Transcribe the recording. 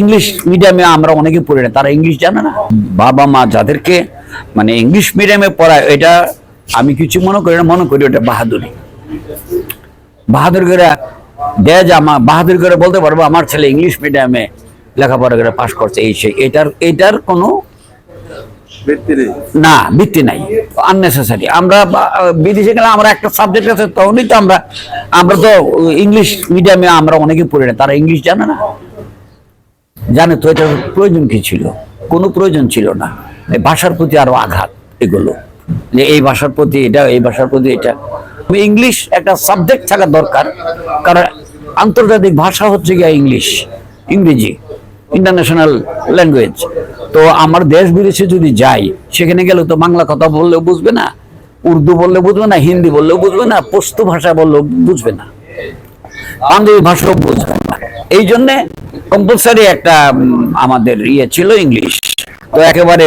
English মিডিয়ামে আমরা অনেকে পড়ি না তারা ইংলিশ জানে না। বাবা মা যাদেরকে মানে ইংলিশ মিডিয়ামে পড়ায় এটা আমি কিছু মনে করি না মনে করি ওটা বাহাদুরি। বাহাদুর করে দেয় যে আমার বাহাদুর করে বলতে পারব আমার ছেলে ইংলিশ মিডিয়ামে লেখাপড়া করে পাশ করছে এই সেই এটার এটার কোনো না ভিত্তি নাই আননেসেসারি আমরা বিদেশে গেলে আমরা একটা সাবজেক্ট আছে তখনই তো আমরা আমরা তো ইংলিশ মিডিয়ামে আমরা অনেকে পড়ি না তারা ইংলিশ জানে না। জানে তো এটার প্রয়োজন কি ছিল? কোনো প্রয়োজন ছিল না। ভাষার প্রতি আরও আঘাত এগুলো। যে এই ভাষার প্রতি এটা, এই ভাষার প্রতি এটা। ইংলিশ একটা সাবজেক্ট থাকা দরকার, কারণ আন্তর্জাতিক ভাষা হচ্ছে গিয়ে ইংলিশ ইংরেজি ইন্টারন্যাশনাল ল্যাঙ্গুয়েজ তো আমার দেশ বিদেশে যদি যাই, সেখানে গেলে তো বাংলা কথা বললেও বুঝবে না, উর্দু বললে বুঝবে না, হিন্দি বললেও বুঝবে না পশতু ভাষা বললেও বুঝবে না। পাঞ্জাবি ভাষাও বুঝবে না। এই জন্যে কম্পালসারি একটা আমাদের ইয়ে ছিল ইংলিশ তো একেবারে